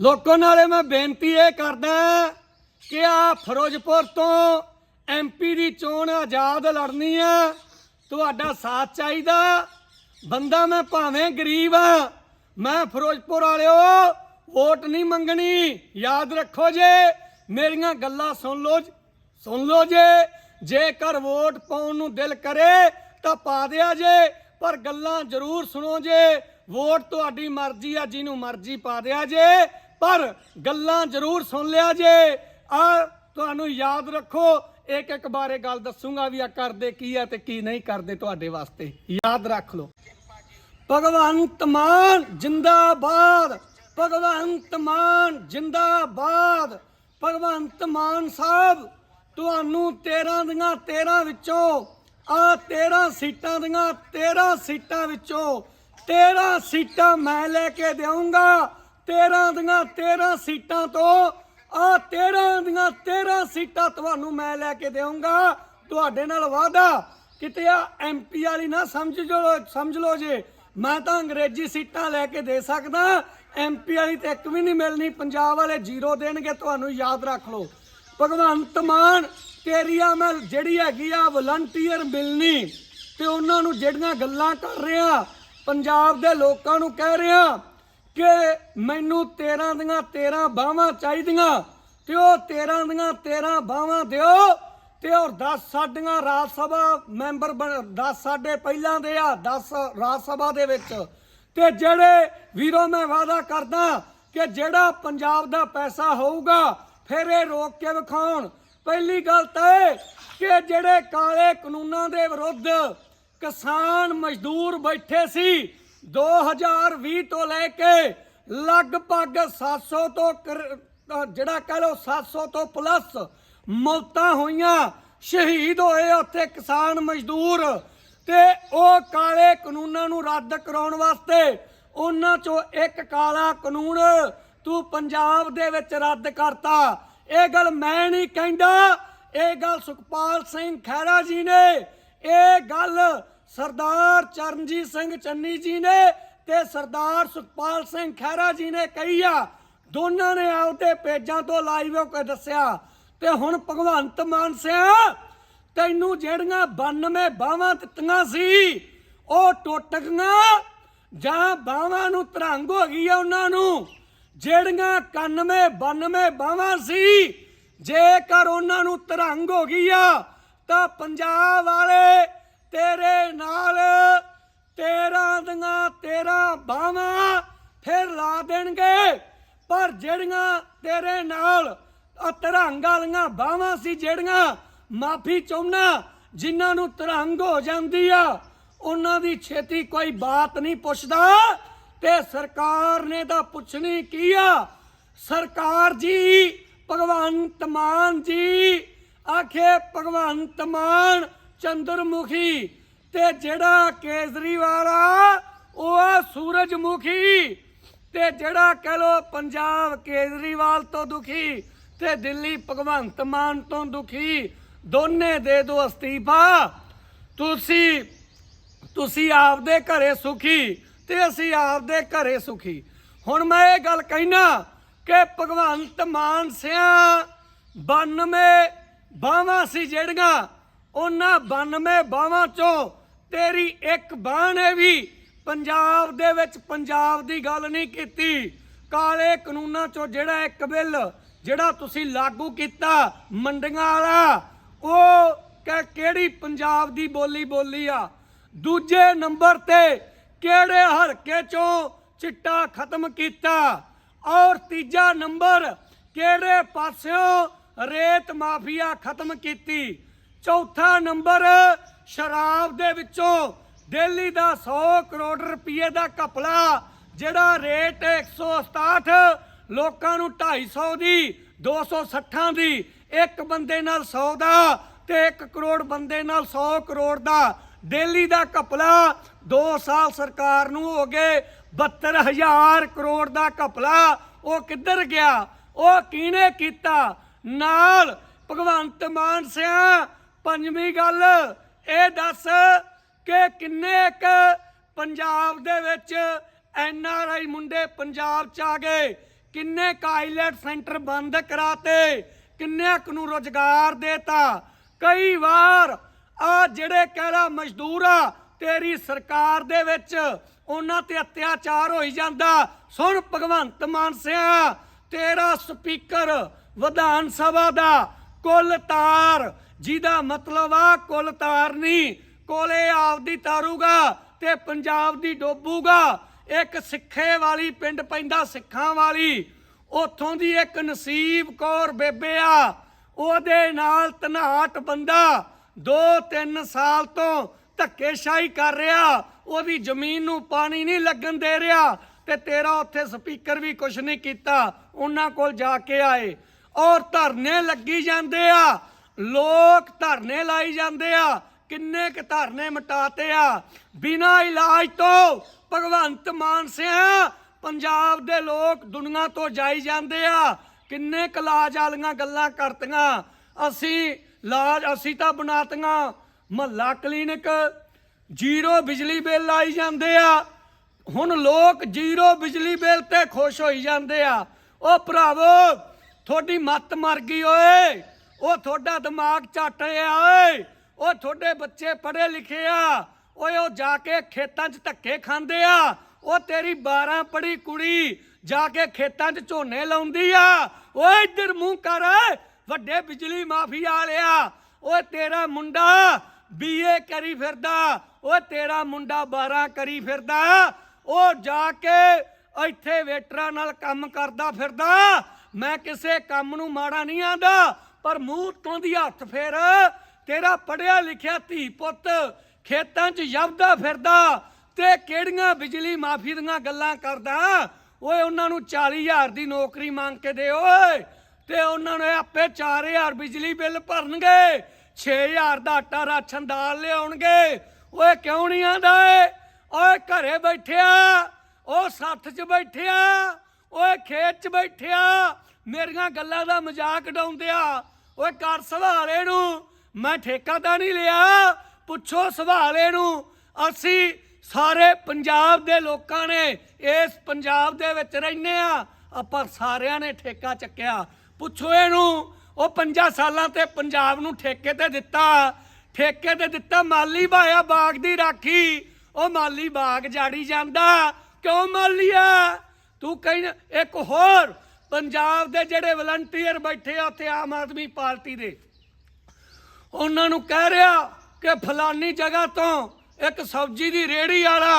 ਲੋਕਾਂ ਨਾਲੇ ਮੈਂ ਬੇਨਤੀ ਇਹ ਕਰਦਾ ਕਿ ਆ ਫਿਰੋਜ਼ਪੁਰ ਤੋਂ ਐਮਪੀ ਦੀ ਚੋਣ ਆਜ਼ਾਦ ਲੜਨੀ ਆ। ਤੁਹਾਡਾ ਸਾਥ ਚਾਹੀਦਾ। ਬੰਦਾ ਮੈਂ ਭਾਵੇਂ ਗਰੀਬ ਆ, ਮੈਂ ਫਿਰੋਜ਼ਪੁਰ ਵਾਲਿਓ, ਵੋਟ ਨਹੀਂ ਮੰਗਣੀ। ਯਾਦ ਰੱਖੋ ਜੇ, ਮੇਰੀਆਂ ਗੱਲਾਂ ਸੁਣ ਲਓ ਸੁਣ ਲਓ ਜੇ। ਜੇਕਰ ਵੋਟ ਪਾਉਣ ਨੂੰ ਦਿਲ ਕਰੇ ਤਾਂ ਪਾ ਦਿਆ ਜੇ, ਪਰ ਗੱਲਾਂ ਜ਼ਰੂਰ ਸੁਣੋ ਜੇ। ਵੋਟ ਤੁਹਾਡੀ ਮਰਜ਼ੀ ਆ, ਜਿਹਨੂੰ ਮਰਜ਼ੀ ਪਾ ਦਿਆ ਜੇ। ਪਰ ਗੱਲਾਂ ਜ਼ਰੂਰ ਸੁਣ ਲਿਆ ਜੇ। ਆ ਤੁਹਾਨੂੰ ਯਾਦ ਰੱਖੋ ਇੱਕ ਇੱਕ ਬਾਰੇ ਗੱਲ ਦੱਸੂਗਾ ਵੀ ਆ ਕਰਦੇ ਕੀ ਆ ਤੇ ਕੀ ਨਹੀਂ ਕਰਦੇ ਤੁਹਾਡੇ ਵਾਸਤੇ। ਯਾਦ ਰੱਖ ਲਓ। ਭਗਵੰਤ ਮਾਨ ਜਿੰਦਾਬਾਦ। ਭਗਵੰਤ ਮਾਨ ਜਿੰਦਾਬਾਦ। ਭਗਵੰਤ ਮਾਨ ਸਾਹਿਬ, ਤੁਹਾਨੂੰ 13 ਦੀਆਂ 13 ਵਿੱਚੋਂ, ਆ 13 ਸੀਟਾਂ ਦੀਆਂ 13 ਸੀਟਾਂ ਵਿੱਚੋਂ 13 ਸੀਟਾਂ ਮੈਂ ਲੈ ਕੇ ਦੇਵਾਂਗਾ 13 ਦੀਆਂ 13 ਸੀਟਾਂ ਤੋਂ ਆ 13 ਦੀਆਂ 13 ਸੀਟਾਂ ਤੁਹਾਨੂੰ ਮੈਂ ਲੈ ਕੇ ਦੇਵਾਂਗਾ ਤੁਹਾਡੇ ਨਾਲ ਵਾਅਦਾ, ਕਿਤੇ ਆ ਐਮਪੀ ਵਾਲੀ ਨਾ ਸਮਝ ਜੋ, ਸਮਝ ਲਓ ਜੇ, ਮੈਂ ਤਾਂ ਅੰਗਰੇਜ਼ੀ ਸੀਟਾਂ ਲੈ ਕੇ ਦੇ ਸਕਦਾ। ਐਮਪੀ ਵਾਲੀ ਤੇ ਇੱਕ ਵੀ ਨਹੀਂ ਮਿਲਣੀ, ਪੰਜਾਬ ਵਾਲੇ ਜ਼ੀਰੋ ਦੇਣਗੇ, ਤੁਹਾਨੂੰ ਯਾਦ ਰੱਖ ਲਓ। ਭਗਵੰਤ ਮਾਨ, ਤੇਰੀ ਆ ਮੈਂ ਜਿਹੜੀ ਹੈਗੀ ਆ ਵਲੰਟੀਅਰ ਮਿਲਣੀ, ਤੇ ਉਹਨਾਂ ਨੂੰ ਜਿਹੜੀਆਂ ਗੱਲਾਂ ਕਰ ਰਿਹਾ, ਪੰਜਾਬ ਦੇ ਲੋਕਾਂ ਨੂੰ ਕਹਿ ਰਿਹਾ ਕਿ ਮੈਨੂੰ 13 ਦੀਆਂ 13 ਬਾਹਾਂ ਚਾਹੀਦੀਆਂ ਤੇ ਉਹ 13 ਦੀਆਂ 13 ਬਾਹਾਂ ਦਿਓ ਤੇ ਹੋਰ 10 ਸਾਡੀਆਂ ਰਾਜ ਸਭਾ ਮੈਂਬਰ 10 ਸਾਡੇ ਪਹਿਲਾਂ ਦੇ ਆ 10 ਰਾਜ ਸਭਾ ਦੇ ਵਿੱਚ। ਤੇ ਜਿਹੜੇ ਵੀਰੋ ਮੈਂ ਵਾਅਦਾ ਕਰਦਾ ਕਿ ਜਿਹੜਾ ਪੰਜਾਬ ਦਾ ਪੈਸਾ ਹੋਊਗਾ, ਫਿਰ ਇਹ ਰੋਕ ਕੇ ਵਿਖਾਉਣ। ਪਹਿਲੀ ਗੱਲ ਤਾਂ ਇਹ ਕਿ ਜਿਹੜੇ ਕਾਲੇ ਕਾਨੂੰਨਾਂ ਦੇ ਵਿਰੁੱਧ ਕਿਸਾਨ ਮਜ਼ਦੂਰ ਬੈਠੇ ਸੀ 2020 ਤੋਂ ਲੈ ਕੇ ਲਗਭਗ 700 ਤੋਂ ਕਰ- ਜਿਹੜਾ ਕਹ ਲਓ 700 ਤੋਂ ਪਲੱਸ ਮੌਤਾਂ ਹੋਈਆਂ, ਸ਼ਹੀਦ ਹੋਏ ਉੱਥੇ ਕਿਸਾਨ ਮਜ਼ਦੂਰ ਤੇ ਉਹ ਕਾਲੇ ਕਾਨੂੰਨਾਂ ਨੂੰ ਰੱਦ ਕਰਾਉਣ ਵਾਸਤੇ ਉਹਨਾਂ ਚੋਂ ਇੱਕ ਕਾਲਾ ਕਾਨੂੰਨ ਤੂੰ ਪੰਜਾਬ ਦੇ ਵਿੱਚ ਰੱਦ ਕਰਤਾ। ਇਹ ਗੱਲ ਮੈਂ ਨਹੀਂ ਕਹਿੰਦਾ, ਇਹ ਗੱਲ ਸੁਖਪਾਲ ਸਿੰਘ ਖਹਿਰਾ ਜੀ ਨੇ। ਇਹ ਗੱਲ ਸਰਦਾਰ ਚਰਨਜੀਤ ਸਿੰਘ ਚੰਨੀ ਜੀ ਨੇ ਤੇ ਸਰਦਾਰ ਸੁਖਪਾਲ ਸਿੰਘ ਖਹਿਰਾ ਜੀ ਨੇ ਕਹੀ ਆ, ਦੋਨਾਂ ਨੇ ਆਪਦੇ ਪੇਜਾਂ ਤੋਂ ਲਾਈਵ ਹੋ ਕੇ ਦੱਸਿਆ, ਤੇ ਹੁਣ ਭਗਵੰਤ ਮਾਨ ਸਿਆ, ਤੈਨੂੰ ਜਿਹੜੀਆਂ 92 ਬਾਹਾਂ ਦਿੱਤੀਆਂ ਸੀ, ਉਹ ਟੁੱਟ ਗਈਆਂ, ਜਾਂ ਬਾਹਾਂ ਨੂੰ ਤਰੰਗ ਹੋ ਗਈ ਆ ਉਹਨਾਂ ਨੂੰ, ਜਿਹੜੀਆਂ 91 92 ਬਾਹਾਂ ਸੀ, ਜੇਕਰ ਉਹਨਾਂ ਨੂੰ ਤਰੰਗ ਹੋ ਗਈ ਆ, ਤਾਂ ਪੰਜਾਬ ਵਾਲੇ ਤੇਰੇ ਨਾਲ 13 ਦੀਆਂ 13 ਬਾਹਾਂ ਫਿਰ ਲਾ ਦੇਣਗੇ। ਪਰ ਜਿਹੜੀਆਂ ਤੇਰੇ ਨਾਲ ਤਰੰਗ ਵਾਲੀਆਂ ਬਾਹਾਂ ਸੀ, ਜਿਹੜੀਆਂ ਮਾਫੀ ਚਾਹੁੰਨਾ, ਜਿਨ੍ਹਾਂ ਨੂੰ ਤਰੰਗ ਹੋ ਜਾਂਦੀ ਆ, ਉਹਨਾਂ ਦੀ ਛੇਤੀ ਕੋਈ ਬਾਤ ਨਹੀਂ ਪੁੱਛਦਾ। ਤੇ ਸਰਕਾਰ ਨੇ ਤਾਂ ਪੁੱਛਣੀ ਕੀ ਆ? ਸਰਕਾਰ ਜੀ, ਭਗਵੰਤ ਮਾਨ ਜੀ, ਆਖੇ ਭਗਵੰਤ ਮਾਨ ਚੰਦਰਮੁਖੀ ਤੇ ਜਿਹੜਾ ਕੇਜਰੀਵਾਲ ਆ, ਉਹ ਆ ਸੂਰਜਮੁਖੀ ਤੇ ਜਿਹੜਾ ਕਹ ਲੋ ਪੰਜਾਬ ਕੇਜਰੀਵਾਲ ਤੋਂ ਦੁਖੀ ਤੇ ਦਿੱਲੀ ਭਗਵੰਤ ਮਾਨ ਤੋਂ ਦੁਖੀ, ਦੋਨੇ ਦੇ ਦੋ ਅਸਤੀਫਾ। ਤੁਸੀਂ ਤੁਸੀਂ ਆਪਦੇ ਘਰੇ ਸੁਖੀ ਤੇ ਅਸੀਂ ਆਪਦੇ ਘਰੇ ਸੁਖੀ। ਹੁਣ ਮੈਂ ਇਹ ਗੱਲ ਕਹਿਣਾ ਕਿ ਭਗਵੰਤ ਮਾਨ ਸਿਆ 92 ਬਾਹਾਂ ਸੀ ਜਿਹੜੀਆਂ ਉਹਨਾਂ 92 ਬਾਹਾਂ ਚੋਂ ਤੇਰੀ ਇੱਕ ਬਾਹ ਨੇ ਵੀ ਪੰਜਾਬ ਦੇ ਵਿੱਚ ਪੰਜਾਬ ਦੀ ਗੱਲ ਨਹੀਂ ਕੀਤੀ। ਕਾਲੇ ਕਾਨੂੰਨਾਂ ਚੋਂ ਜਿਹੜਾ ਇੱਕ ਬਿੱਲ ਜਿਹੜਾ ਤੁਸੀਂ ਲਾਗੂ ਕੀਤਾ ਮੰਡੀਆਂ ਵਾਲਾ, ਉਹ ਕਿ ਕਿਹੜੀ ਪੰਜਾਬ ਦੀ ਬੋਲੀ ਬੋਲੀ ਆ? ਦੂਜੇ ਨੰਬਰ ਤੇ ਕਿਹੜੇ ਹਲਕੇ ਚੋਂ ਚਿੱਟਾ ਖਤਮ ਕੀਤਾ? ਔਰ ਤੀਜਾ ਨੰਬਰ ਕਿਹੜੇ ਪਾਸਿਓਂ ਰੇਤ ਮਾਫੀਆ ਖਤਮ ਕੀਤੀ? ਚੌਥਾ ਨੰਬਰ, ਸ਼ਰਾਬ ਦੇ ਵਿੱਚੋਂ ਦਿੱਲੀ ਦਾ 100 ਕਰੋੜ ਰੁਪਏ ਦਾ ਘਪਲਾ, ਜਿਹੜਾ ਰੇਟ 167 ਲੋਕਾਂ ਨੂੰ 250 ਦੀ 260 ਦੀ, ਇੱਕ ਬੰਦੇ ਨਾਲ 100 ਦਾ ਤੇ 1 ਕਰੋੜ ਬੰਦੇ ਨਾਲ 100 ਕਰੋੜ ਦਾ ਦਿੱਲੀ ਦਾ ਘਪਲਾ 2 ਸਾਲ ਸਰਕਾਰ ਨੂੰ ਹੋ ਗਏ 72000 ਕਰੋੜ ਦਾ ਘਪਲਾ, ਉਹ ਕਿੱਧਰ ਗਿਆ? ਉਹ ਕਿਹਨੇ ਕੀਤਾ? ਨਾਲ ਭਗਵੰਤ ਮਾਨ ਸਿਆ ਪੰਜਵੀਂ ਗੱਲ ਇਹ ਦੱਸ ਕਿ ਕਿੰਨੇ ਕ ਪੰਜਾਬ ਦੇ ਵਿੱਚ ਐਨ ਆਰ ਆਈ ਮੁੰਡੇ ਪੰਜਾਬ ਚ ਆ ਗਏ? ਕਿੰਨੇ ਕਾਇਲਟ ਸੈਂਟਰ ਬੰਦ ਕਰਾਤੇ? ਕਿੰਨੇ ਕੁ ਨੂੰ ਰੋਜ਼ਗਾਰ ਦੇਤਾ? ਕਈ ਵਾਰ ਆ ਜਿਹੜੇ ਕਹਿਰਾ ਮਜ਼ਦੂਰ ਆ, ਤੇਰੀ ਸਰਕਾਰ ਦੇ ਵਿੱਚ ਉਹਨਾਂ ਤੇ ਅਤਿਆਚਾਰ ਹੋਈ ਜਾਂਦਾ। ਸੁਣ ਭਗਵੰਤ ਮਾਨ ਸਿਆ, ਤੇਰਾ ਸਪੀਕਰ ਵਿਧਾਨ ਸਭਾ ਦਾ ਕੁੱਲ ਤਾਰ ਜਿਹਦਾ ਮਤਲਬ ਆ ਕੁੱਲ ਤਾਰਨੀ, ਕੋਲੇ ਆਪਦੀ ਤਾਰੂਗਾ ਤੇ ਪੰਜਾਬ ਦੀ ਡੋਬੂਗਾ। ਇੱਕ ਸਿੱਖੇ ਵਾਲੀ ਪਿੰਡ ਪੈਂਦਾ ਸਿੱਖਾਂ ਵਾਲੀ, ਉਥੋਂ ਦੀ ਇੱਕ ਨਸੀਬ ਕੌਰ ਬੇਬੇ ਆ। ਉਹਦੇ ਨਾਲ ਤਨਾਟ ਬੰਦਾ 2-3 ਸਾਲ ਤੋਂ ਧੱਕੇਸ਼ਾਹੀ ਕਰ ਰਿਹਾ। ਉਹਦੀ ਜ਼ਮੀਨ ਨੂੰ ਪਾਣੀ ਨਹੀਂ ਲੱਗਣ ਦੇ ਰਿਹਾ ਤੇ ਤੇਰਾ ਉੱਥੇ ਸਪੀਕਰ ਵੀ ਕੁਝ ਨਹੀਂ ਕੀਤਾ। ਉਹਨਾਂ ਕੋਲ ਜਾ ਕੇ ਆਏ ਔਰ ਧਰਨੇ ਲੱਗੀ ਜਾਂਦੇ ਆ। ਲੋਕ ਧਰਨੇ ਲਾਈ ਜਾਂਦੇ ਆ। ਕਿੰਨੇ ਕ ਧਰਨੇ ਮਟਾਤੇ ਆ। ਬਿਨਾ ਇਲਾਜ ਤੋਂ ਭਗਵੰਤ ਮਾਨ ਸਿਆ ਪੰਜਾਬ ਦੇ ਲੋਕ ਦੁਨੀਆ ਤੋਂ ਜਾਈ ਜਾਂਦੇ ਆ। ਕਿੰਨੇ ਕ ਇਲਾਜ ਵਾਲੀਆਂ ਗੱਲਾਂ ਕਰਤੀਆਂ। ਅਸੀਂ ਇਲਾਜ ਅਸੀਂ ਤਾਂ ਬਣਾਤੀਆਂ। ਮਹੱਲਾ ਕਲੀਨਿਕ ਜ਼ੀਰੋ ਬਿਜਲੀ ਬਿੱਲ ਲਾਈ ਜਾਂਦੇ ਆ। ਹੁਣ ਲੋਕ ਜ਼ੀਰੋ ਬਿਜਲੀ ਬਿੱਲ ਤੇ ਖੁਸ਼ ਹੋਈ ਜਾਂਦੇ ਆ। ਉਹ ਭਰਾਵੋ, ਤੁਹਾਡੀ ਮੱਤ ਮਰ ਗਈ ਓਏ। ਉਹ ਤੁਹਾਡਾ ਦਿਮਾਗ ਝੱਟ ਰਿਹਾ, ਓਏ। ਉਹ ਤੁਹਾਡੇ ਬੱਚੇ ਪੜ੍ਹੇ ਲਿਖੇ ਆ। ਓਏ, ਉਹ ਜਾ ਕੇ ਖੇਤਾਂ 'ਚ ਧੱਕੇ ਖਾਂਦੇ ਆ। ਉਹ ਤੇਰੀ 12 ਪੜ੍ਹੀ ਕੁੜੀ ਜਾ ਕੇ ਖੇਤਾਂ 'ਚ ਝੋਨੇ ਲਾਉਂਦੀ ਆ। ਓਏ, ਇੱਧਰ ਮੂੰਹ ਕਰ। ਵੱਡੇ ਬਿਜਲੀ ਮਾਫੀਆ ਵਾਲਿਆ ਓਏ, ਤੇਰਾ ਮੁੰਡਾ ਬੀਏ ਕਰੀ ਫਿਰਦਾ। ਓਏ, ਤੇਰਾ ਮੁੰਡਾ 12 ਕਰੀ ਫਿਰਦਾ। ਉਹ ਜਾ ਕੇ ਇੱਥੇ ਵੇਟਰਾਂ ਨਾਲ ਕੰਮ ਕਰਦਾ ਫਿਰਦਾ। ਮੈਂ ਕਿਸੇ ਕੰਮ ਨੂੰ ਮਾੜਾ ਨਹੀਂ ਆਂਦਾ। ਪਰ ਮੂੰਹ ਤੋਂ ਦੀ ਹੱਥ ਫੇਰ, ਤੇਰਾ ਪੜਿਆ ਲਿਖਿਆ ਧੀ ਪੁੱਤ ਖੇਤਾਂ 'ਚ ਜਬਦਾ ਫਿਰਦਾ ਤੇ ਕਿਹੜੀਆਂ ਬਿਜਲੀ ਮਾਫੀ ਦੀਆਂ ਗੱਲਾਂ ਕਰਦਾ? ਓਏ, ਉਹਨਾਂ ਨੂੰ 40000 ਦੀ ਨੌਕਰੀ ਮੰਗ ਕੇ ਦੇ ਓਏ, ਤੇ ਉਹਨਾਂ ਨੇ ਆਪੇ 4000 ਬਿਜਲੀ ਬਿੱਲ ਭਰਨਗੇ 6000 ਦਾ ਆਟਾ ਰਾਸ਼ਨ ਦਾਲ ਲਿਆਉਣਗੇ। ਓਏ, ਕਿਉਂ ਨਹੀਂ ਆਂਦਾ ਏ? ਓਏ, ਘਰੇ ਬੈਠਿਆ ਉਹ ਸੱਥ 'ਚ ਬੈਠਿਆ, ਓਏ ਖੇਤ 'ਚ ਬੈਠਿਆ, ਮੇਰੀਆਂ ਗੱਲਾਂ ਦਾ ਮਜ਼ਾਕ ਉਡਾਉਂਦੇ ਓਏ ਕਰ ਸਵਾਲ ਇਹਨੂੰ ਮੈਂ ਠੇਕਾ ਤਾਂ ਨਹੀਂ ਲਿਆ। ਪੁੱਛੋ ਸਵਾਲ ਇਹਨੂੰ ਅਸੀਂ ਸਾਰੇ ਪੰਜਾਬ ਦੇ ਲੋਕਾਂ ਨੇ ਇਸ ਪੰਜਾਬ ਦੇ ਵਿੱਚ ਰਹਿੰਦੇ ਆ। ਆਪਾਂ ਸਾਰਿਆਂ ਨੇ ਠੇਕਾ ਚੱਕਿਆ। ਪੁੱਛੋ ਇਹਨੂੰ। ਉਹ 5 ਸਾਲਾਂ ਤੇ ਪੰਜਾਬ ਨੂੰ ਠੇਕੇ ਤੇ ਦਿੱਤਾ। ਠੇਕੇ ਤੇ ਦਿੱਤਾ ਮਾਲੀ ਭਾਇਆ ਬਾਗ ਦੀ ਰਾਖੀ। ਉਹ ਮਾਲੀ ਬਾਗ ਜਾੜੀ ਜਾਂਦਾ। ਕਿਉਂ ਮਾਲੀਆ? ਤੂੰ ਕਹਿ ਇੱਕ ਹੋਰ ਪੰਜਾਬ ਦੇ ਜਿਹੜੇ ਵਲੰਟੀਅਰ ਬੈਠੇ ਆ ਉੱਥੇ ਆਮ ਆਦਮੀ ਪਾਰਟੀ ਦੇ, ਉਹਨਾਂ ਨੂੰ ਕਹਿ ਰਿਹਾ ਕਿ ਫਲਾਨੀ ਜਗ੍ਹਾ ਤੋਂ ਇੱਕ ਸਬਜ਼ੀ ਦੀ ਰੇੜੀ ਵਾਲਾ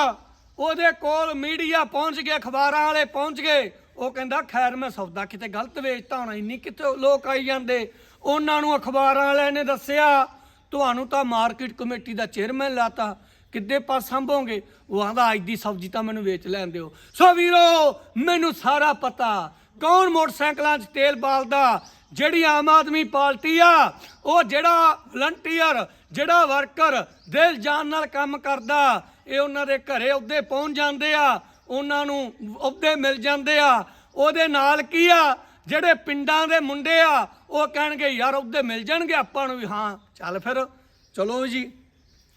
ਉਹਦੇ ਕੋਲ ਮੀਡੀਆ ਪਹੁੰਚ ਗਏ ਅਖਬਾਰਾਂ ਵਾਲੇ ਪਹੁੰਚ ਗਏ। ਉਹ ਕਹਿੰਦਾ, ਖੈਰ, ਮੈਂ ਸੌਦਾ ਕਿਤੇ ਗਲਤ ਵੇਚਤਾ ਹੋਣਾ, ਇੰਨੀ ਕਿਤੇ ਲੋਕ ਆਈ ਜਾਂਦੇ? ਉਹਨਾਂ ਨੂੰ ਅਖਬਾਰਾਂ ਵਾਲਿਆਂ ਨੇ ਦੱਸਿਆ, ਤੁਹਾਨੂੰ ਤਾਂ ਮਾਰਕੀਟ ਕਮੇਟੀ ਦਾ ਚੇਅਰਮੈਨ ਲਾਤਾ, ਕਿੱਦੇ ਪਾਸ ਸੰਭੋਗੇ? ਉਹ ਆਂਦਾ ਅੱਜ ਦੀ ਸਬਜ਼ੀ ਤਾਂ ਮੈਨੂੰ ਵੇਚ ਲੈਣ ਦਿਓ। ਸੋ ਵੀਰੋ, ਮੈਨੂੰ ਸਾਰਾ ਪਤਾ ਕੌਣ ਮੋਟਰਸਾਈਕਲਾਂ 'ਚ ਤੇਲ ਬਾਲਦਾ? ਜਿਹੜੀ ਆਮ ਆਦਮੀ ਪਾਰਟੀ ਆ, ਉਹ ਜਿਹੜਾ ਵਲੰਟੀਅਰ, ਜਿਹੜਾ ਵਰਕਰ ਦਿਲ ਜਾਨ ਨਾਲ ਕੰਮ ਕਰਦਾ, ਇਹ ਉਹਨਾਂ ਦੇ ਘਰੇ ਉਹਦੇ ਪਹੁੰਚ ਜਾਂਦੇ ਆ, ਉਹਨਾਂ ਨੂੰ ਉਹਦੇ ਮਿਲ ਜਾਂਦੇ ਆ। ਉਹਦੇ ਨਾਲ ਕੀ ਆ? ਜਿਹੜੇ ਪਿੰਡਾਂ ਦੇ ਮੁੰਡੇ ਆ, ਉਹ ਕਹਿਣਗੇ, ਯਾਰ ਉਹਦੇ ਮਿਲ ਜਾਣਗੇ ਆਪਾਂ ਨੂੰ ਵੀ। ਹਾਂ, ਚੱਲ ਫਿਰ, ਚਲੋ ਜੀ।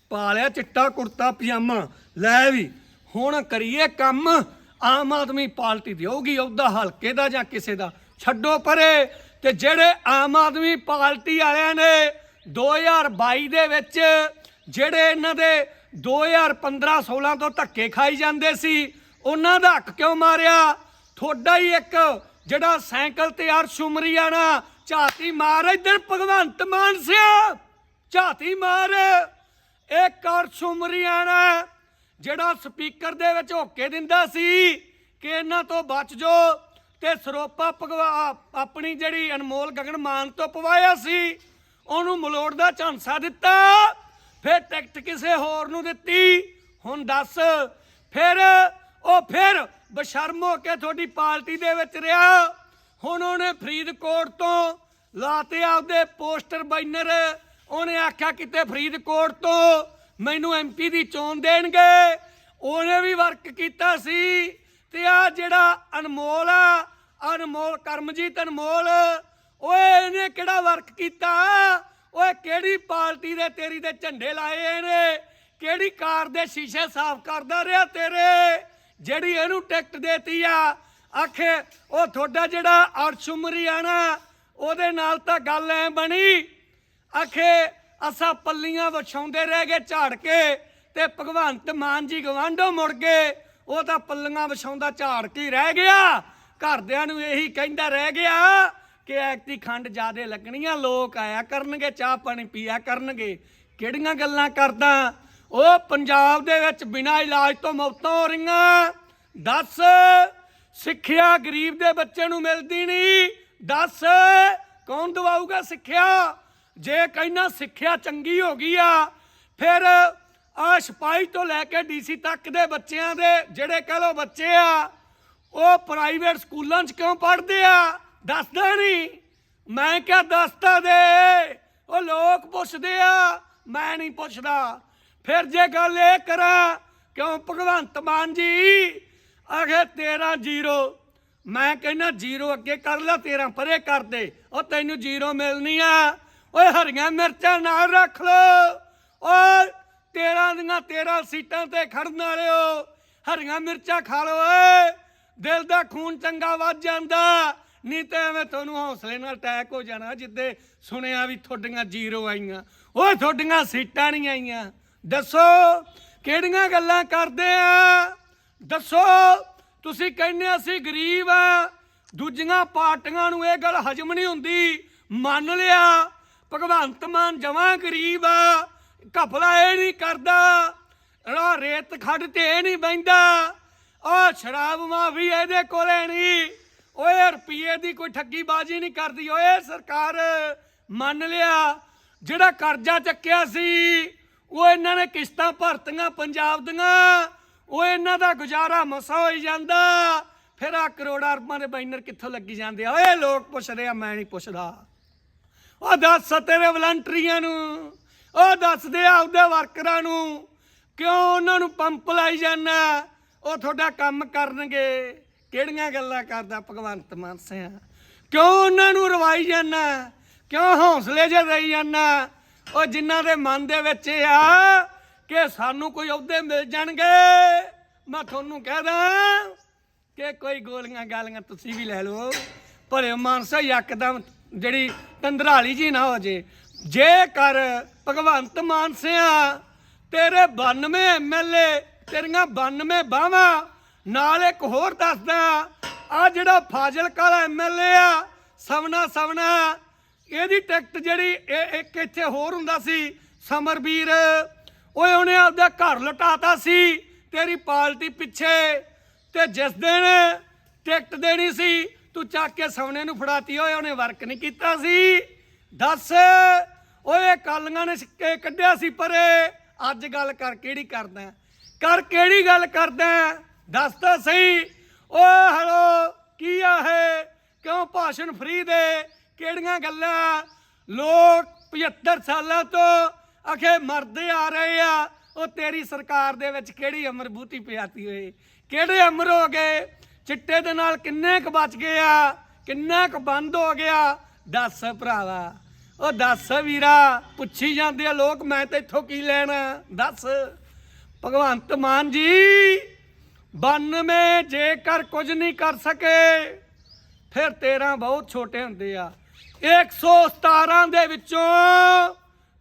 ਪਾ ਲਿਆ ਚਿੱਟਾ ਕੁੜਤਾ ਪਜਾਮਾ। ਲੈ ਵੀ, ਹੁਣ ਕਰੀਏ ਕੰਮ। ਆਮ ਆਦਮੀ ਪਾਰਟੀ ਦੇਊਗੀ ਉਹਦਾ ਹਲਕੇ ਦਾ ਜਾਂ ਕਿਸੇ ਦਾ? ਛੱਡੋ ਪਰੇ। ਤੇ ਜਿਹੜੇ ਆਮ ਆਦਮੀ ਪਾਰਟੀ ਵਾਲਿਆਂ ਨੇ 2022 ਦੇ ਵਿੱਚ ਜਿਹੜੇ ਇਹਨਾਂ ਦੇ 2015-16 ਤੋਂ ਧੱਕੇ ਖਾਈ ਜਾਂਦੇ ਸੀ, ਉਹਨਾਂ ਦਾ ਹੱਕ ਕਿਉਂ ਮਾਰਿਆ? ਥੋੜਾ ਹੀ ਇੱਕ ਜਿਹੜਾ ਸਾਈਕਲ ਤੇ ਅਰਸ਼ ਉਮਰੀਆ ਨਾ, ਝਾਤੀ ਮਾਰ, ਇੱਧਰ ਭਗਵੰਤ ਮਾਨ ਸਿਆ। ਝਾਤੀ ਮਾਰ। ਇਹ ਅਰਸ਼ ਉਮਰੀਆ ਜਿਹੜਾ ਸਪੀਕਰ ਦੇ ਵਿੱਚ ਹੋਕੇ ਦਿੰਦਾ ਸੀ ਕਿ ਇਹਨਾਂ ਤੋਂ ਬਚ ਜੋ ਤੇ ਸਰੋਪਾ ਭਗਵਾ ਆਪਣੀ ਜਿਹੜੀ ਅਨਮੋਲ ਗਗਨ ਮਾਨ ਤੋਂ ਪਵਾਇਆ ਸੀ, ਉਹਨੂੰ ਮਲੋੜ ਦਾ ਝਾਂਸਾ ਦਿੱਤਾ, ਫਿਰ ਟਿਕਟ ਕਿਸੇ ਹੋਰ ਨੂੰ ਦਿੱਤੀ। ਹੁਣ ਦੱਸ, ਫਿਰ ਉਹ ਫਿਰ ਬਸ਼ਰਮ ਹੋ ਕੇ ਤੁਹਾਡੀ ਪਾਰਟੀ ਦੇ ਵਿੱਚ ਰਿਹਾ। ਹੁਣ ਉਹਨੇ ਫਰੀਦਕੋਟ ਤੋਂ ਲਾਤੇ ਆਪਦੇ ਪੋਸਟਰ ਬੈਨਰ, ਉਹਨੇ ਆਖਿਆ ਕਿਤੇ ਫਰੀਦਕੋਟ ਤੋਂ ਮੈਨੂੰ ਐਮਪੀ ਦੀ ਚੋਣ ਦੇਣਗੇ। ਉਹਨੇ ਵੀ ਵਰਕ ਕੀਤਾ ਸੀ ਤੇ ਆ ਜਿਹੜਾ ਅਨਮੋਲ ਆ, ਅਨਮੋਲ, ਕਰਮਜੀਤ ਅਨਮੋਲ, ਓਏ ਇਹਨੇ ਕਿਹੜਾ ਵਰਕ ਕੀਤਾ? ਓਏ ਕਿਹੜੀ ਪਾਰਟੀ ਦੇ ਤੇਰੀ ਦੇ ਝੰਡੇ ਲਾਏ ਇਹਨੇ? ਕਿਹੜੀ ਕਾਰ ਦੇ ਸ਼ੀਸ਼ੇ ਸਾਫ਼ ਕਰਦਾ ਰਿਹਾ ਤੇਰੇ? ਜਿਹੜੀ ਇਹਨੂੰ ਟਿਕਟ ਦੇਤੀ ਆ। ਆਖੇ, ਉਹ ਤੁਹਾਡਾ ਜਿਹੜਾ ਅਰਸ਼ੁਮਰੀ ਆ ਨਾ ਉਹਦੇ ਨਾਲ ਤਾਂ ਗੱਲ ਐ ਬਣੀ। ਆਖੇ ਅਸਾਂ ਪੱਲੀਆਂ ਵਿਛਾਉਂਦੇ ਰਹਿ ਗਏ ਝਾੜ ਕੇ ਤੇ ਭਗਵੰਤ ਮਾਨ ਜੀ ਗਵਾਂਢੋਂ ਮੁੜ ਗਏ ਉਹ ਤਾਂ ਪੱਲੀਆਂ ਵਿਛਾਉਂਦਾ ਝਾੜ ਕੇ ਰਹਿ ਗਿਆ। ਘਰਦਿਆਂ ਨੂੰ ਇਹੀ ਕਹਿੰਦਾ ਰਹਿ ਗਿਆ ਕਿ ਐਕਤੀ ਖੰਡ ਜਿਆਦੇ ਲੱਗਣੀਆਂ, ਲੋਕ ਆਇਆ ਕਰਨਗੇ, ਚਾਹ ਪਾਣੀ ਪੀਆ ਕਰਨਗੇ। ਕਿਹੜੀਆਂ ਗੱਲਾਂ ਕਰਦਾ? ਉਹ ਪੰਜਾਬ ਦੇ ਵਿੱਚ ਬਿਨਾਂ ਇਲਾਜ ਤੋਂ ਮੌਤਾਂ ਹੋ ਰਹੀਆਂ। ਦੱਸ, ਸਿੱਖਿਆ ਗਰੀਬ ਦੇ ਬੱਚੇ ਨੂੰ ਮਿਲਦੀ ਨਹੀਂ। ਦੱਸ, ਕੌਣ ਦਵਾਊਗਾ ਸਿੱਖਿਆ? ਜੇ ਕਹਿਣਾ ਸਿੱਖਿਆ ਚੰਗੀ ਹੋ ਗਈ ਆ, ਫਿਰ ਆ ਸਿਪਾਹੀ ਤੋਂ ਲੈ ਕੇ ਡੀਸੀ ਤੱਕ ਦੇ ਬੱਚਿਆਂ ਦੇ ਜਿਹੜੇ ਕਹ ਲੋ ਬੱਚੇ ਆ, ਉਹ ਪ੍ਰਾਈਵੇਟ ਸਕੂਲਾਂ 'ਚ ਕਿਉਂ ਪੜ੍ਹਦੇ ਆ? ਦੱਸਦਾ ਨਹੀਂ ਮੈਂ ਕਿਹਾ ਦੱਸਤਾ ਦੇ। ਉਹ ਲੋਕ ਪੁੱਛਦੇ ਆ, ਮੈਂ ਨਹੀਂ ਪੁੱਛਦਾ। ਫਿਰ ਜੇ ਗੱਲ ਇਹ ਕਰਾਂ, ਕਿਉਂ ਭਗਵੰਤ ਮਾਨ ਜੀ, ਆਖੇ ਤੇਰਾ ਜ਼ੀਰੋ। ਮੈਂ ਕਹਿੰਦਾ ਜ਼ੀਰੋ ਅੱਗੇ ਕਰ ਲੈ, ਤੇਰਾ ਪਰੇ ਕਰ ਦੇ। ਉਹ ਤੈਨੂੰ ਜ਼ੀਰੋ ਮਿਲਣੀ ਆ। ਓਏ ਹਰੀਆਂ ਮਿਰਚਾਂ ਨਾਲ ਰੱਖ ਲੋ ਓਏ, ਤੇਰਾਂ ਦੀਆਂ ਤੇਰਾਂ ਸੀਟਾਂ ਤੇ ਖੜਨ ਵਾਲਿਓ, ਹਰੀਆਂ ਮਿਰਚਾਂ ਖਾ ਲੋ ਓਏ। ਦਿਲ ਦਾ ਖੂਨ ਚੰਗਾ ਵੱਜ ਜਾਂਦਾ। ਨਹੀਂ ਤੇ ਐਵੇਂ ਤੁਹਾਨੂੰ ਹੌਸਲੇ ਨਾਲ ਅਟੈਕ ਹੋ ਜਾਣਾ, ਜਿੱਦੇ ਸੁਣਿਆ ਵੀ ਤੁਹਾਡੀਆਂ ਜ਼ੀਰੋ ਆਈਆਂ। ਓਏ, ਤੁਹਾਡੀਆਂ ਸੀਟਾਂ ਨਹੀਂ ਆਈਆਂ। ਦੱਸੋ, ਕਿਹੜੀਆਂ ਗੱਲਾਂ ਕਰਦੇ ਆ? ਦੱਸੋ, ਤੁਸੀਂ ਕਹਿੰਦੇ ਅਸੀਂ ਗਰੀਬ ਆ। ਦੂਜੀਆਂ ਪਾਰਟੀਆਂ ਨੂੰ ਇਹ ਗੱਲ ਹਜਮ ਨਹੀਂ ਹੁੰਦੀ। ਮੰਨ ਲਿਆ। ਭਗਵੰਤ ਮਾਨ ਜਮਾਂ ਗਰੀਬ ਆ ਘਪਲਾ ਇਹ ਨਹੀਂ ਕਰਦਾ। ਰਾ ਰੇਤ ਖੱਡ ਤੇ ਇਹ ਨਹੀਂ ਬੈਂਦਾ ਉਹ ਸ਼ਰਾਬ ਮਾਫੀ ਇਹਦੇ ਕੋਲੇ ਨਹੀਂ। ਓਏ ਰੁਪਈਏ ਦੀ ਕੋਈ ਠੱਗੀ ਬਾਜੀ ਨਹੀਂ ਕਰਦੀ। ਓਏ ਸਰਕਾਰ, ਮੰਨ ਲਿਆ, ਜਿਹੜਾ ਕਰਜ਼ਾ ਚੱਕਿਆ ਸੀ, ਉਹ ਇਹਨਾਂ ਨੇ ਕਿਸ਼ਤਾਂ ਭਰਤੀਆਂ ਪੰਜਾਬ ਦੀਆਂ। ਉਹ ਇਹਨਾਂ ਦਾ ਗੁਜ਼ਾਰਾ ਮਸਾ ਹੋਈ ਜਾਂਦਾ। ਫਿਰ ਆ ਕਰੋੜਾਂ ਰੁਪਏ ਦੇ ਬੈਨਰ ਕਿੱਥੋਂ ਲੱਗੀ ਜਾਂਦੇ ਆ? ਓਏ ਲੋਕ ਪੁੱਛਦੇ ਆ, ਮੈਂ ਨਹੀਂ ਪੁੱਛਦਾ। ਉਹ ਦੱਸ ਤੇਰੇ ਵਲੰਟਰੀਆਂ ਨੂੰ। ਉਹ ਦੱਸਦੇ ਆ ਉਹਦੇ ਵਰਕਰਾਂ ਨੂੰ ਕਿਉਂ ਉਹਨਾਂ ਨੂੰ ਪੰਪ ਲਾਈ ਜਾਂਦਾ। ਉਹ ਤੁਹਾਡਾ ਕੰਮ ਕਰਨਗੇ। ਕਿਹੜੀਆਂ ਗੱਲਾਂ ਕਰਦਾ ਭਗਵੰਤ ਮਾਨ ਸਿਆ। ਕਿਉਂ ਉਹਨਾਂ ਨੂੰ ਰਵਾਈ ਜਾਂਦਾ। ਕਿਉਂ ਹੌਸਲੇ ਜੇ ਦੇਈ ਜਾਂਦਾ। ਉਹ ਜਿਨ੍ਹਾਂ ਦੇ ਮਨ ਦੇ ਵਿੱਚ ਇਹ ਆ ਕਿ ਸਾਨੂੰ ਕੋਈ ਅਹੁਦੇ ਮਿਲ ਜਾਣਗੇ। ਮੈਂ ਤੁਹਾਨੂੰ ਕਹਦਾ ਕਿ ਕੋਈ ਗੋਲੀਆਂ ਗਾਲੀਆਂ ਤੁਸੀਂ ਵੀ ਲੈ ਲਓ। ਭਲੇ ਮਾਨਸਾ ਯਕਦਮ ਜਿਹੜੀ ਤੰਦਰਾਲੀ ਜੀ ਨਾ ਹੋ ਜੇ। ਜੇਕਰ ਭਗਵੰਤ ਮਾਨ ਮਾਨਸਿਆ ਤੇਰੇ 92 ਐਮਐਲਏ ਤੇਰੀਆਂ 92 ਬਾਹਾਂ ਨਾਲ ਇੱਕ ਹੋਰ ਦੱਸਦਾ ਆ ਜਿਹੜਾ ਫਾਜ਼ਿਲਕਾ ਦਾ ਐਮਐਲਏ ਆ, ਸਵਨਾ ਸਵਨਾ, ਇਹਦੀ ਟਿਕਟ ਜਿਹੜੀ ਇਹ ਇੱਕ ਇੱਥੇ ਹੋਰ ਹੁੰਦਾ ਸੀ ਸਮਰਵੀਰ ਓਏ ਉਹਨੇ ਆਪਦਾ ਘਰ ਲਟਾਤਾ ਸੀ, ਤੇਰੀ ਪਾਰਟੀ ਪਿੱਛੇ, ਤੇ ਜਿਸ ਦਿਨ ਟਿਕਟ ਦੇਣੀ ਸੀ ਤੂੰ ਚੱਕ ਕੇ ਸੋਨੇ ਨੂੰ ਫੜਾਤੀ ਓਏ, ਉਹਨੇ ਵਰਕ ਨਹੀਂ ਕੀਤਾ ਸੀ। ਦੱਸ, ਓਏ, ਕਾਲੀਆਂ ਨੇ ਸਿੱਕੇ ਕੱਢਿਆ ਸੀ ਪਰੇ। ਅੱਜ ਗੱਲ ਕਰ ਕਿਹੜੀ ਕਰਦਾ ਕਰ ਕਿਹੜੀ ਗੱਲ ਕਰਦਾ ਦੱਸ ਤਾਂ ਸਹੀ। ਓ, ਹਲੋ, ਕੀ ਆ ਹੈ ਕਿਉਂ ਭਾਸ਼ਣ ਫਰੀ ਦੇ? ਕਿਹੜੀਆਂ ਗੱਲਾਂ? ਲੋਕ 75 ਸਾਲਾਂ ਤੋਂ ਅਖੇ ਮਰਦੇ ਆ ਰਹੇ ਆ। ਉਹ ਤੇਰੀ ਸਰਕਾਰ ਦੇ ਵਿੱਚ ਕਿਹੜੀ ਅਮਰ ਬੂਤੀ ਪਿਆਤੀ ਹੋਏ ਕਿਹੜੇ ਅਮਰ ਹੋ ਗਏ? ਚਿੱਟੇ ਦੇ ਨਾਲ ਕਿੰਨੇ ਕੁ ਬਚ ਗਏ ਆ? ਕਿੰਨਾ ਕੁ ਬੰਦ ਹੋ ਗਿਆ? ਦੱਸ ਭਰਾਵਾ। ਉਹ ਦੱਸ ਵੀਰਾ, ਪੁੱਛੀ ਜਾਂਦੇ ਆ ਲੋਕ, ਮੈਂ ਤੇ ਇੱਥੋਂ ਕੀ ਲੈਣਾ? ਦੱਸ। ਭਗਵੰਤ ਮਾਨ ਜੀ 92 ਜੇਕਰ ਕੁਝ ਨਹੀਂ ਕਰ ਸਕੇ, ਫਿਰ 13 ਬਹੁਤ ਛੋਟੇ ਹੁੰਦੇ ਆ। 117 ਦੇ ਵਿੱਚੋਂ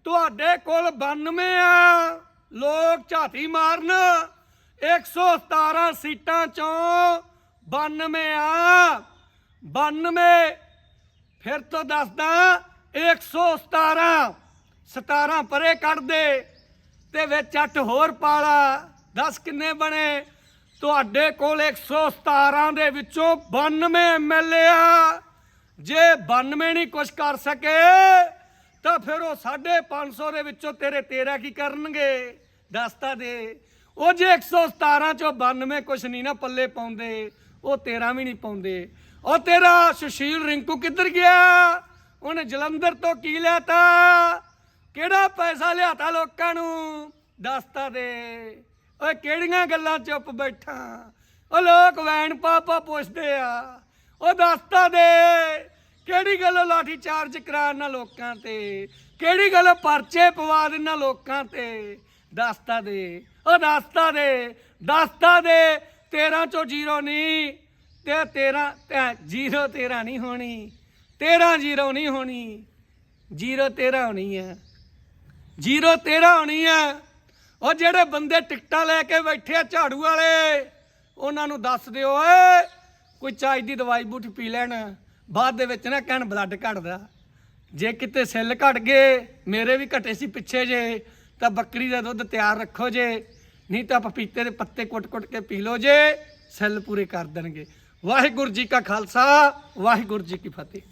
ਤੁਹਾਡੇ ਕੋਲ 92 ਆ। ਲੋਕ ਝਾਤੀ ਮਾਰਨ। 117 ਸੀਟਾਂ ਚੋਂ 92 ਆ 92 ਫਿਰ ਤੋਂ ਦੱਸਦਾ 117 17 ਪਰੇ ਕੱਢ ਦੇ ਤੇ ਵਿੱਚ ਅੱਠ ਹੋਰ ਪਾਲਾ। 10 ਕਿੰਨੇ ਬਣੇ? ਤੁਹਾਡੇ ਕੋਲ 117 ਦੇ ਵਿੱਚੋਂ 92 ਐਮਐਲਏ ਆ। ਜੇ 92 ਨਹੀਂ ਕੁਝ ਕਰ ਸਕੇ, ਤਾਂ ਫਿਰ ਉਹ 550 ਦੇ ਵਿੱਚੋਂ ਤੇਰੇ 13 ਕੀ ਕਰਨਗੇ? ਦੱਸਤਾ ਦੇ। ਉਹ ਜੇ 117 ਚੋਂ 92 ਕੁਝ ਨਹੀਂ ਨਾ ਪੱਲੇ ਪਾਉਂਦੇ ਉਹ 13 ਵੀ ਨਹੀਂ ਪਾਉਂਦੇ। ਉਹ ਤੇਰਾ ਸੁਸ਼ੀਲ ਰਿੰਕੂ ਕਿੱਧਰ ਗਿਆ? ਉਹਨੇ ਜਲੰਧਰ ਤੋਂ ਕੀ ਲਿਆਤਾ ਕਿਹੜਾ ਪੈਸਾ ਲਿਆਤਾ ਲੋਕਾਂ ਨੂੰ? ਦੱਸਤਾ ਦੇ। ਓਏ, ਕਿਹੜੀਆਂ ਗੱਲਾਂ ਚੁੱਪ ਬੈਠਾ? ਉਹ ਲੋਕ ਵੈਣ ਪਾਪਾ ਪੁੱਛਦੇ ਆ। ਉਹ ਦੱਸਤਾ ਦੇ। ਕਿਹੜੀ ਗੱਲੋਂ ਲਾਠੀ ਚਾਰਜ ਕਰਾਉਣਾ ਲੋਕਾਂ ਤੇ? ਕਿਹੜੀ ਗੱਲ ਪਰਚੇ ਪਵਾ ਦੇਣਾ ਲੋਕਾਂ ਤੇ? ਦੱਸਤਾ ਦੇ। ਉਹ ਦੱਸਤਾ ਦੇ। ਦੱਸਤਾ ਦੇ। 13 ਚੋਂ ਜ਼ੀਰੋ ਨਹੀਂ, ਤੇ 13 ਜ਼ੀਰੋ 13 ਨਹੀਂ ਹੋਣੀ 13 ਜ਼ੀਰੋ ਨਹੀਂ ਹੋਣੀ, ਜ਼ੀਰੋ 13 ਹੋਣੀ ਹੈ। ਜ਼ੀਰੋ 13 ਹੋਣੀ ਹੈ। ਉਹ ਜਿਹੜੇ ਬੰਦੇ ਟਿਕਟਾਂ ਲੈ ਕੇ ਬੈਠੇ ਆ ਝਾੜੂ ਵਾਲੇ, ਉਹਨਾਂ ਨੂੰ ਦੱਸ ਦਿਓ, ਓਏ, ਕੋਈ ਚਾਹ ਦੀ ਦਵਾਈ ਬੂਟੀ ਪੀ ਲੈਣ, ਬਾਅਦ ਦੇ ਵਿੱਚ ਨਾ ਕਹਿਣ ਬਲੱਡ ਘਟਦਾ। ਜੇ ਕਿਤੇ ਸੈੱਲ ਘਟ ਗਏ, ਮੇਰੇ ਵੀ ਘਟੇ ਸੀ ਪਿੱਛੇ ਜੇ, ਤਾਂ ਬੱਕਰੀ ਦਾ ਦੁੱਧ ਤਿਆਰ ਰੱਖੋ ਜੇ। ਨਹੀਂ ਤਾਂ ਪਪੀਤੇ ਦੇ ਪੱਤੇ ਕੁੱਟ-ਕੁੱਟ ਕੇ ਪੀ ਲਓ ਜੇ, ਸੈੱਲ ਪੂਰੇ ਕਰ ਦੇਣਗੇ। ਵਾਹਿਗੁਰੂ ਜੀ ਕਾ ਖਾਲਸਾ, ਵਾਹਿਗੁਰੂ ਜੀ ਕੀ ਫਤਿਹ।